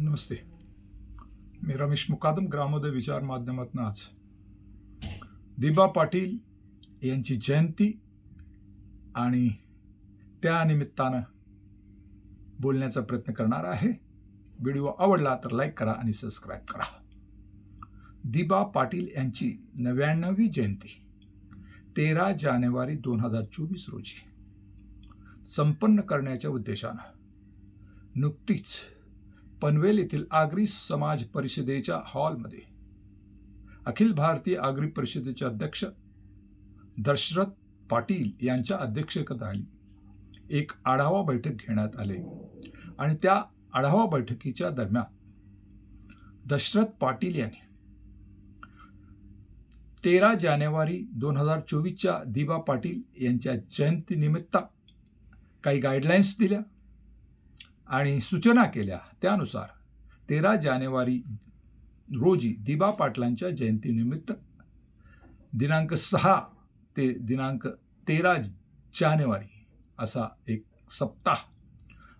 नमस्ते. मी रमेश मुकादम ग्रामोदय विचार माध्यमातून आज दिबा पाटील यांची जयंती आणि त्या निमित्तानं बोलण्याचा प्रयत्न करणार आहे. व्हिडिओ आवडला तर लाईक करा आणि सबस्क्राईब करा. दिबा पाटील यांची नव्याण्णवी जयंती तेरा जानेवारी दोन हजार चोवीस रोजी. संपन्न करण्याच्या उद्देशानं. नुकतीच पनवेल येथील आगरी समाज परिषदेच्या हॉलमध्ये अखिल भारतीय आगरी परिषदेचे अध्यक्ष दशरथ पाटील यांच्या अध्यक्षतेखाली एक आढावा बैठक घेण्यात आले. आणि त्या आढावा बैठकीच्या दरम्यान दशरथ पाटील यांनी तेरा जानेवारी दोन हजार चोवीसच्या दिबा पाटील यांच्या जयंतीनिमित्त काही गाईडलाईन्स दिल्या. आणि सूचना केल्या. त्यानुसार तेरा जानेवारी रोजी दिबा पाटलांच्या जयंतीनिमित्त दिनांक सहा ते दिनांक तेरा जानेवारी असा एक सप्ताह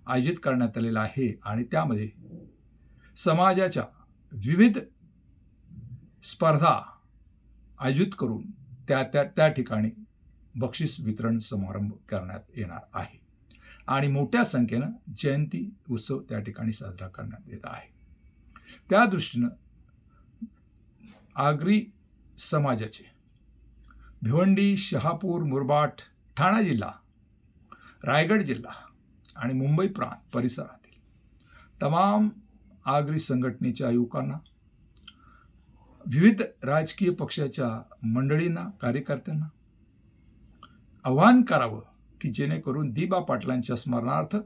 आयोजित करण्यात आलेला आहे आणि त्यामध्ये समाजाच्या विविध स्पर्धा आयोजित करून त्या त्या त्या ठिकाणी बक्षीस वितरण समारंभ करण्यात येणार आहे. आणि मोठ्या संख्येनं जयंती उत्सव त्या ठिकाणी साजरा करण्यात येत आहे. त्या दृष्टीनं आगरी समाजाचे भिवंडी शहापूर मुरबाड ठाणा जिल्हा रायगड जिल्हा आणि मुंबई प्रांत परिसरातील तमाम आगरी संघटनेच्या युवकांना विविध राजकीय पक्षाच्या मंडळींना कार्यकर्त्यांना आव्हान करावं की जेणेकरून दिबा पाटलांच्या स्मरणार्थ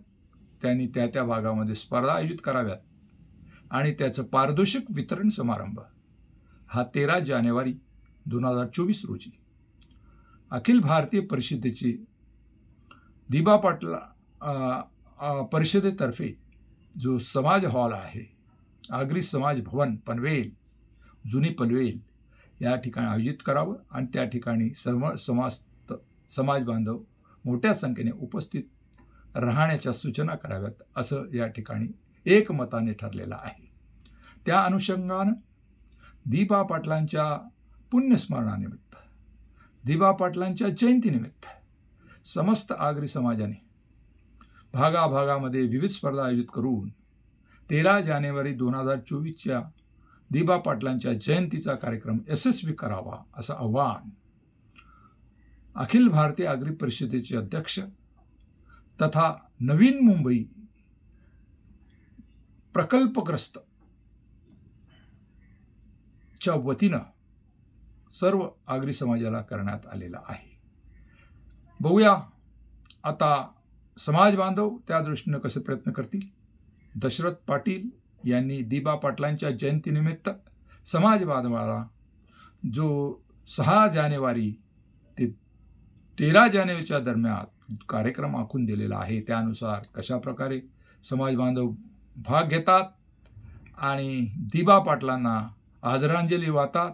त्यांनी त्या त्या भागामध्ये स्पर्धा आयोजित कराव्यात. आणि त्याचं पारितोषिक वितरण समारंभ हा तेरा जानेवारी दोन हजार चोवीस रोजी. अखिल भारतीय परिषदेची दिबा पाटला परिषदेतर्फे जो समाज हॉल आहे आगरी समाज भवन पनवेल जुनी पनवेल या ठिकाणी आयोजित करावं आणि त्या ठिकाणी सम समाज समाज बांधव मोठ्या संख्येने उपस्थित राहण्याच्या सूचना कराव्यात असं या ठिकाणी एकमताने ठरलेलं आहे. त्या अनुषंगानं दीपा पाटलांच्या पुण्यस्मरणानिमित्त दिबा पाटलांच्या जयंतीनिमित्त समस्त आगरी समाजाने भागाभागामध्ये विविध स्पर्धा आयोजित करून तेरा जानेवारी दोन हजार चोवीसच्या दिबा पाटलांच्या जयंतीचा कार्यक्रम यशस्वी करावा असं आव्हान अखिल भारतीय आगरी परिषदेचे अध्यक्ष तथा नवीन मुंबई प्रकल्पग्रस्त च्या वतीनं सर्व आगरी समाजाला करण्यात आलेला आहे. बघूया आता समाज बांधव त्या दृष्टीनं कसे प्रयत्न करतील. दशरथ पाटील यांनी दिबा पाटलांच्या जयंतीनिमित्त समाज बांधवाला जो सहा जानेवारी तेरा जानेवारीच्या दरम्यान कार्यक्रम आखून दिलेला आहे. त्यानुसार कशा प्रकारे समाज बांधव भाग घेतात आणि दिबा पाटलांना आदरांजली वाहतात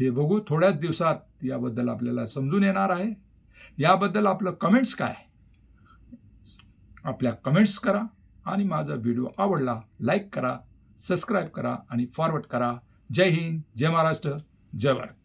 हे बघू थोड्याच दिवसात याबद्दल आपल्याला समजून येणार आहे. याबद्दल आपलं कमेंट्स काय? आपल्या कमेंट्स करा आणि माझा व्हिडिओ आवडला लाईक करा सबस्क्राईब करा आणि फॉरवर्ड करा. जय हिंद जय महाराष्ट्र जय भारत.